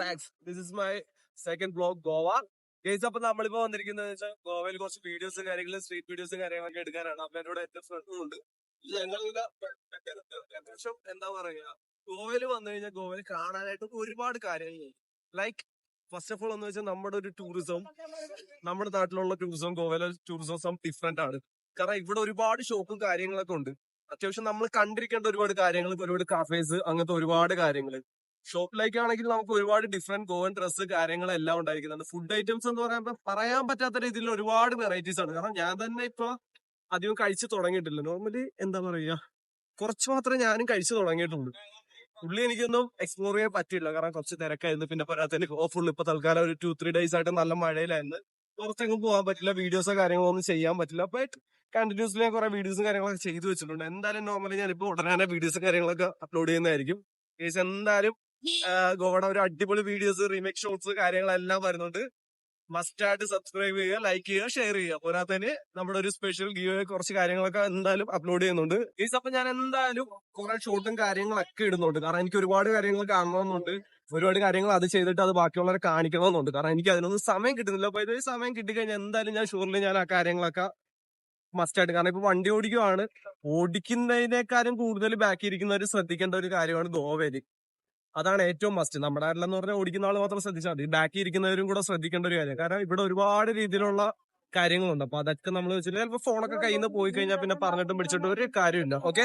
Tracks this is my second blog Goa case അപ്പൊ നമ്മളിപ്പോ വന്നിരിക്കുന്നത് വെച്ചാൽ ഗോവയിൽ കുറച്ച് വീഡിയോസും കാര്യങ്ങളും സ്ട്രീറ്റ് വീഡിയോസും കാര്യങ്ങളൊക്കെ എടുക്കാനാണ്. അപ്പൊ എന്നോട് എന്റെ ഫ്രണ്ടും ഉണ്ട്. ഞങ്ങളിവിടെ ഏകദേശം എന്താ പറയാ ഗോവയിൽ വന്നു കഴിഞ്ഞാൽ ഗോവയിൽ കാണാനായിട്ട് ഒരുപാട് കാര്യങ്ങൾ ലൈക്ക് ഫസ്റ്റ് ഓഫ് ഓൾ എന്ന് വെച്ചാൽ നമ്മുടെ ഒരു ടൂറിസം നമ്മുടെ നാട്ടിലുള്ള ടൂറിസം ഗോവയിലെ ടൂറിസം സം ഡിഫറെന്റ് ആണ്. കാരണം ഇവിടെ ഒരുപാട് ഷോപ്പും കാര്യങ്ങളൊക്കെ ഉണ്ട്. അത്യാവശ്യം നമ്മൾ കണ്ടിരിക്കേണ്ട ഒരുപാട് കാര്യങ്ങൾ ഒരുപാട് കാഫേസ് അങ്ങനത്തെ ഒരുപാട് കാര്യങ്ങൾ ഷോപ്പിലേക്കാണെങ്കിൽ നമുക്ക് ഒരുപാട് ഡിഫറെന്റ് ഗോവൻ ഡ്രസ്സ് കാര്യങ്ങളെല്ലാം ഉണ്ടായിരിക്കുന്നുണ്ട്. ഫുഡ് ഐറ്റംസ് എന്ന് പറയുമ്പോൾ പറയാൻ പറ്റാത്ത രീതിയിൽ ഒരുപാട് വെറൈറ്റീസ് ആണ്. കാരണം ഞാൻ തന്നെ ഇപ്പൊ അധികം കഴിച്ചു തുടങ്ങിയിട്ടില്ല. നോർമലി എന്താ പറയാ കുറച്ച് മാത്രമേ ഞാനും കഴിച്ചു തുടങ്ങിയിട്ടുള്ളൂ. പുള്ളി എനിക്കൊന്നും എക്സ്പ്ലോർ ചെയ്യാൻ പറ്റില്ല കാരണം കുറച്ച് തിരക്കായിരുന്നു. പിന്നെ പോരാത്തതിന് ഫുൾ ഇപ്പൊ തൽക്കാലം ഒരു ടു ത്രീ ഡേയ്സ് ആയിട്ട് നല്ല മഴയിലായിരുന്നു. പുറത്തെങ്ങും പോകാൻ പറ്റില്ല. വീഡിയോസോ കാര്യങ്ങളോ ഒന്നും ചെയ്യാൻ പറ്റില്ല. ബട്ട് കണ്ടിന്യൂസ്ലി ഞാൻ കുറെ വീഡിയോസും കാര്യങ്ങളൊക്കെ ചെയ്തു വെച്ചിട്ടുണ്ട്. എന്തായാലും നോർമലി ഞാനിപ്പോ ഉടനെ വീഡിയോസും കാര്യങ്ങളൊക്കെ അപ്ലോഡ് ചെയ്യുന്നതായിരിക്കും. എന്തായാലും ഗോവയുടെ ഒരു അടിപൊളി വീഡിയോസ് റീമേക്ക് ഷോർട്സ് കാര്യങ്ങളെല്ലാം വരുന്നുണ്ട്. മസ്റ്റ് ആയിട്ട് സബ്സ്ക്രൈബ് ചെയ്യുക ലൈക്ക് ചെയ്യുക ഷെയർ ചെയ്യുക. പോരാത്തതിന് നമ്മുടെ ഒരു സ്പെഷ്യൽ ഗീവ് കുറച്ച് കാര്യങ്ങളൊക്കെ എന്തായാലും അപ്ലോഡ് ചെയ്യുന്നുണ്ട്. ഈ അപ്പൊ ഞാൻ എന്തായാലും കുറെ ഷോട്ടും കാര്യങ്ങളൊക്കെ ഇടുന്നുണ്ട്. കാരണം എനിക്ക് ഒരുപാട് കാര്യങ്ങൾ കാണണമെന്നുണ്ട്. ഒരുപാട് കാര്യങ്ങൾ അത് ചെയ്തിട്ട് അത് ബാക്കിയുള്ളവരെ കാണിക്കണമെന്നുണ്ട്. കാരണം എനിക്ക് അതിനൊന്നും സമയം കിട്ടുന്നില്ല. അപ്പൊ ഇതൊരു സമയം കിട്ടിക്കഴിഞ്ഞാൽ എന്തായാലും ഞാൻ ഷൂറിൽ ഞാൻ ആ കാര്യങ്ങളൊക്കെ മസ്റ്റ് ആയിട്ട് കാരണം ഇപ്പൊ വണ്ടി ഓടിക്കുവാണ്. ഓടിക്കുന്നതിനേക്കാളും കൂടുതൽ ബാക്കി ഇരിക്കുന്നവർ ശ്രദ്ധിക്കേണ്ട ഒരു കാര്യമാണ് ഗോവയിൽ. അതാണ് ഏറ്റവും മസ്റ്റ് നമ്മുടെ നാട്ടിലെന്ന് പറഞ്ഞാൽ ഓടിക്കുന്ന ആൾ മാത്രം ശ്രദ്ധിച്ചാൽ മതി. ബാക്കി ഇരിക്കുന്നവരും കൂടെ ശ്രദ്ധിക്കേണ്ട ഒരു കാര്യം. കാരണം ഇവിടെ ഒരുപാട് രീതിയിലുള്ള കാര്യങ്ങളുണ്ട്. അപ്പൊ അതൊക്കെ നമ്മൾ വെച്ചിട്ട് ചിലപ്പോൾ ഫോണൊക്കെ കയ്യിൽ നിന്ന് പോയി കഴിഞ്ഞാൽ പിന്നെ പറഞ്ഞിട്ടും പിടിച്ചിട്ടും ഒരു കാര്യമില്ല ഓക്കെ